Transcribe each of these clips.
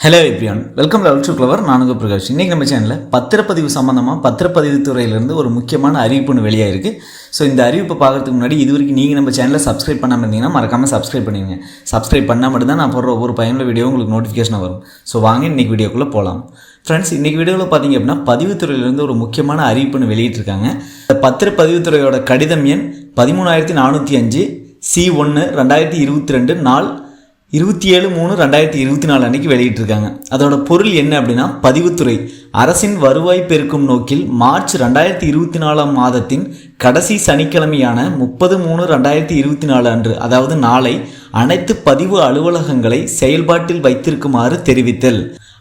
Hello everyone welcome level to clever நானுங்க பிரகாஷ். இன்றைக்கி நம்ம சேனலில் பத்திரப்பதிவு சம்மந்தமாக பத்திரப்பதிவு துறையிலேருந்து ஒரு முக்கியமான அறிவிப்பு ஒன்று இருக்குது ஸோ இந்த அறிவிப்பை பார்க்கறதுக்கு முன்னாடி இது வரைக்கும் நீங்கள் நம்ம சேனலை சப்ஸ்கிரைப் பண்ணாமல் இருந்தீங்கன்னா மறக்காமல் சப்ஸ்கிரைப் பண்ணிடுங்க. சப்ஸ்கிரைப் பண்ணால் மட்டும்தான் நான் போடுற ஒவ்வொரு பயனுள்ள வீடியோ உங்களுக்கு நோட்டிஃபிகேஷன் வரும். ஸோ வாங்க இன்றைக்கி வீடியோக்குள்ளே போகலாம் ஃப்ரெண்ட்ஸ் இன்றைக்கி வீடியோவில் பார்த்தீங்க அப்படின்னா பதிவுத்துறையிலேருந்து ஒரு முக்கியமான அறிவிப்புன்னு வெளியிட்டிருக்காங்க. இந்த பத்திரப்பதிவுத்துறையோட கடிதம் எண் பதிமூணாயிரத்தி நானூற்றி அஞ்சு சி ஒன்று ரெண்டாயிரத்தி இருபத்தி ரெண்டு நாள் இருபத்தி ஏழு மூணு ரெண்டாயிரத்தி இருபத்தி நாலு அன்னைக்கு வெளியிட்டிருக்காங்க. அதோட பொருள் என்ன அப்படின்னா பதிவுத்துறை. அரசின் வருவாய் பெருக்கும் நோக்கில் மார்ச் ரெண்டாயிரத்தி இருபத்தி நாலாம் மாதத்தின் கடைசி சனிக்கிழமையான முப்பது மூணு ரெண்டாயிரத்தி இருபத்தி நாலு அன்று அதாவது நாளை அனைத்து பதிவு அலுவலகங்களை செயல்பாட்டில் வைத்திருக்குமாறு தெரிவித்தல்.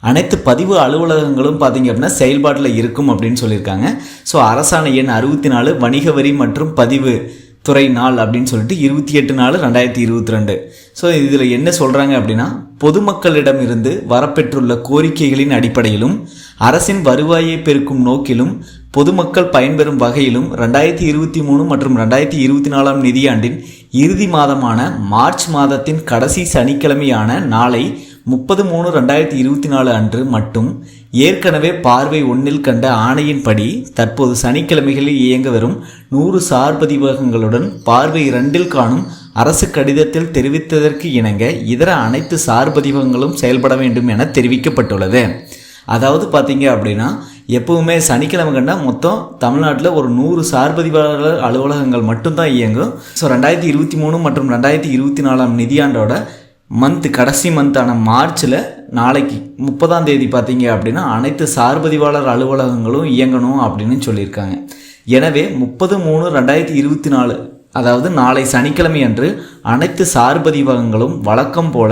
அனைத்து பதிவு அலுவலகங்களும் பார்த்தீங்க அப்படின்னா செயல்பாட்டில் இருக்கும் அப்படின்னு சொல்லியிருக்காங்க. ஸோ அரசாணை எண் அறுபத்தி நாலு வணிக வரி மற்றும் பதிவு. துறை நாள் அப்படின்னு சொல்லிட்டு இருபத்தி எட்டு நாலு ரெண்டாயிரத்தி இருபத்தி ரெண்டு. ஸோ இதில் என்ன சொல்கிறாங்க அப்படின்னா பொதுமக்களிடமிருந்து வரப்பெற்றுள்ள கோரிக்கைகளின் அடிப்படையிலும் அரசின் வருவாயை பெருக்கும் நோக்கிலும் பொதுமக்கள் பயன்பெறும் வகையிலும் ரெண்டாயிரத்தி இருபத்தி மூணு மற்றும் ரெண்டாயிரத்தி இருபத்தி நாலாம் நிதியாண்டின் இறுதி மாதமான மார்ச் மாதத்தின் கடைசி சனிக்கிழமையான நாளை முப்பது மூணு ரெண்டாயிரத்தி இருபத்தி நாலு அன்று மட்டும் ஏற்கனவே பார்வை ஒன்றில் கண்ட ஆணையின்படி தற்போது சனிக்கிழமைகளில் இயங்க வரும் நூறு சார்பதிவகங்களுடன் பார்வை இரண்டில் காணும் அரசு கடிதத்தில் தெரிவித்ததற்கு இணங்க இதர அனைத்து சார்பதிவகங்களும் செயல்பட வேண்டும் என தெரிவிக்கப்பட்டுள்ளது. அதாவது பார்த்தீங்க அப்படின்னா எப்பவுமே சனிக்கிழமை கண்டா மொத்தம் தமிழ்நாட்டில் ஒரு நூறு சார்பதிவாளர் அலுவலகங்கள் மட்டும்தான் இயங்கும். ஸோ ரெண்டாயிரத்தி இருபத்தி மூணு மற்றும் ரெண்டாயிரத்தி இருபத்தி நாலாம் நிதியாண்டோட மந்த் கடைசி மந்தான மார்ச்சில் நாளைக்கு முப்பதாம் தேதி பார்த்தீங்க அப்படின்னா அனைத்து சார்பதிவாளர் அலுவலகங்களும் இயங்கணும் அப்படின்னு சொல்லியிருக்காங்க. எனவே முப்பது மூணு ரெண்டாயிரத்தி இருபத்தி நாலு அதாவது நாளை சனிக்கிழமை அன்று அனைத்து சார்பதிவகங்களும் வழக்கம் போல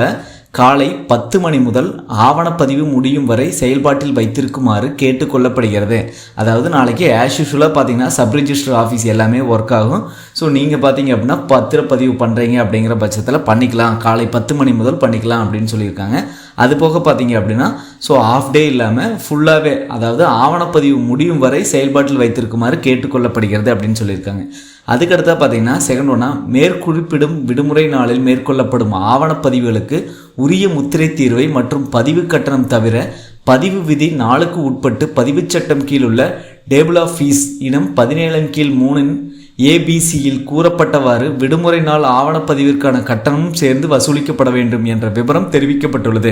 காலை பத்து மணி முதல் ஆவணப்பதிவு முடியும் வரை செயல்பாட்டில் வைத்திருக்குமாறு கேட்டுக்கொள்ளப்படுகிறது அதாவது நாளைக்கு ஆஸ் யூஷுவலாக பார்த்தீங்கன்னா சப் ரிஜிஸ்டர் ஆஃபீஸ் எல்லாமே ஒர்க் ஆகும். ஸோ நீங்கள் பார்த்தீங்க அப்படின்னா பத்திரப்பதிவு பண்ணுறீங்க அப்படிங்கிற பட்சத்தில் பண்ணிக்கலாம். காலை பத்து மணி முதல் பண்ணிக்கலாம் அப்படின்னு சொல்லியிருக்காங்க. அது போக பார்த்தீங்க அப்படின்னா ஸோ ஆஃப் டே இல்லாமல் ஃபுல்லாகவே அதாவது ஆவணப்பதிவு முடியும் வரை செயல்பாட்டில் வைத்திருக்குமாறு கேட்டுக்கொள்ளப்படுகிறது அப்படின்னு சொல்லியிருக்காங்க. அதுக்கடுத்தா பார்த்தீங்கன்னா செகண்ட் ஒன்னா மேற்குறிப்பிடும் விடுமுறை நாளில் மேற்கொள்ளப்படும் ஆவணப்பதிவுகளுக்கு உரிய முத்திரை தீர்வை மற்றும் பதிவு கட்டணம் தவிர பதிவு விதி நாளுக்கு உட்பட்டு பதிவுச் சட்டம் கீழுள்ள டேபிள் ஆஃப் ஃபீஸ் இனம் பதினேழின் கீழ் மூணின் ஏபிசியில் கூறப்பட்டவாறு விடுமுறை நாள் ஆவணப்பதிவிற்கான கட்டணமும் சேர்ந்து வசூலிக்கப்பட வேண்டும் என்ற விவரம் தெரிவிக்கப்பட்டுள்ளது.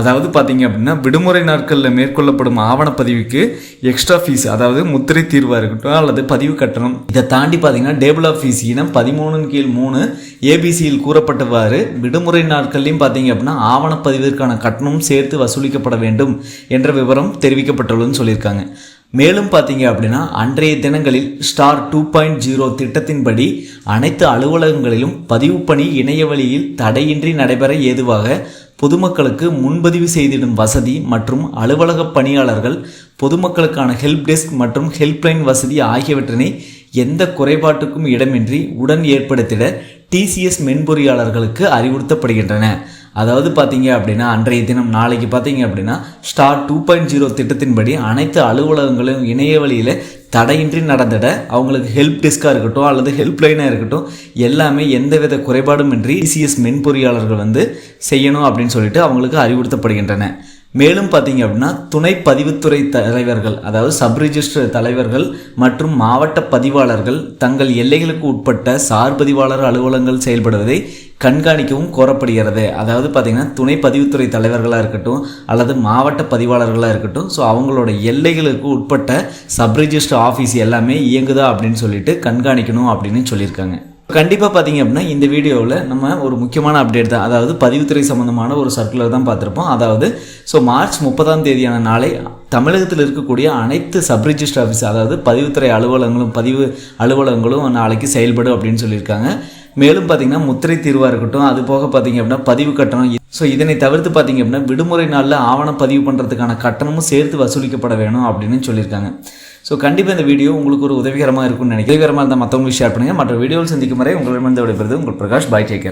அதாவது பார்த்தீங்க அப்படின்னா விடுமுறை நாட்களில் மேற்கொள்ளப்படும் ஆவணப்பதிவுக்கு எக்ஸ்ட்ரா ஃபீஸ் அதாவது முத்திரை தீர்வாக இருக்கட்டும் அல்லது பதிவு கட்டணம். இதை தாண்டி பார்த்தீங்கன்னா டேபிள் ஆஃப் ஃபீஸ் இனம் பதிமூணின் கீழ் மூணு ஏபிசியில் கூறப்பட்டவாறு விடுமுறை நாட்கள்லையும் பார்த்தீங்க அப்படின்னா ஆவணப்பதிவிற்கான கட்டணமும் சேர்த்து வசூலிக்கப்பட வேண்டும் என்ற விவரம் தெரிவிக்கப்பட்டுள்ளதுன்னு சொல்லியிருக்காங்க. மேலும் பார்த்தீங்க அப்படின்னா அன்றைய தினங்களில் ஸ்டார் டூ பாயிண்ட் ஜீரோ திட்டத்தின்படி அனைத்து அலுவலகங்களிலும் பதிவு பணி இணையவழியில் தடையின்றி நடைபெற ஏதுவாக பொதுமக்களுக்கு முன்பதிவு செய்திடும் வசதி மற்றும் அலுவலக பணியாளர்கள் பொதுமக்களுக்கான ஹெல்ப் டெஸ்க் மற்றும் ஹெல்ப்லைன் வசதி ஆகியவற்றினை எந்த குறைபாட்டுக்கும் இடமின்றி உடன் ஏற்படுத்திட டிசிஎஸ் மென்பொறியாளர்களுக்கு அறிவுறுத்தப்படுகின்றன. அதாவது பார்த்தீங்க அப்படின்னா அன்றைய தினம் நாளைக்கு பார்த்தீங்க அப்படின்னா ஸ்டார் டூ பாயிண்ட் ஜீரோ திட்டத்தின்படி அனைத்து அலுவலகங்களும் இணைய வழியில் தடையின்றி நடந்திட அவங்களுக்கு ஹெல்ப் டெஸ்க்காக இருக்கட்டும் அல்லது ஹெல்ப்லைனாக இருக்கட்டும் எல்லாமே எந்தவித குறைபாடுமின்றி டிசிஎஸ் மென்பொறியாளர்கள் வந்து செய்யணும் அப்படின்னு சொல்லிட்டு அவங்களுக்கு அறிவுறுத்தப்படுகின்றன. மேலும் பார்த்தீங்க அப்படின்னா துணை பதிவுத்துறை தலைவர்கள் அதாவது சப் ரிஜிஸ்டர் தலைவர்கள் மற்றும் மாவட்ட பதிவாளர்கள் தங்கள் எல்லைகளுக்கு உட்பட்ட சார் பதிவாளர் அலுவலகங்கள் செயல்படுவதை கண்காணிக்கவும் கோரப்படுகிறது. அதாவது பார்த்திங்கன்னா துணை பதிவுத்துறை தலைவர்களாக இருக்கட்டும் அல்லது மாவட்ட பதிவாளர்களாக இருக்கட்டும் ஸோ அவங்களோட எல்லைகளுக்கு உட்பட்ட சப் ரிஜிஸ்டர் ஆஃபீஸ் எல்லாமே இயங்குதா அப்படின்னு சொல்லிட்டு கண்காணிக்கணும் அப்படின்னு சொல்லியிருக்காங்க. கண்டிப்பாக பார்த்தீங்க அப்படின்னா இந்த வீடியோவில் நம்ம ஒரு முக்கியமான அப்டேட் தான். அதாவது பதிவுத்துறை சம்மந்தமான ஒரு சர்க்குலர் தான் பார்த்துருப்போம். அதாவது ஸோ மார்ச் முப்பதாம் தேதியான நாளை தமிழகத்தில் இருக்கக்கூடிய அனைத்து சப் ரிஜிஸ்டர் ஆஃபீஸ் அதாவது பதிவுத்துறை அலுவலகங்களும் பதிவு அலுவலகங்களும் நாளைக்கு செயல்படும் அப்படின்னு சொல்லியிருக்காங்க. மேலும் பார்த்தீங்கன்னா முத்திரை தீர்வாக இருக்கட்டும் அது போக பார்த்தீங்க அப்படின்னா பதிவு கட்டணம். ஸோ இதனை தவிர்த்து பார்த்தீங்க அப்படின்னா விடுமுறை நாளில் ஆவணம் பதிவு பண்ணுறதுக்கான கட்டணமும் சேர்த்து வசூலிக்கப்பட வேணும் அப்படின்னு சொல்லியிருக்காங்க. ஸோ கண்டிப்பாக இந்த வீடியோ உங்களுக்கு ஒரு உதவிகரமாக இருக்கும்னு நினைக்கிறேன். உதவிகரமாக இருந்தால் மற்றவங்களுக்கு ஷேர் பண்ணுங்கள் மற்ற வீடியோவில் சந்திக்கும் வரை உங்களிடமிருந்து விடைபெறுது உங்கள் பிரகாஷ். பாய் டேக்கர்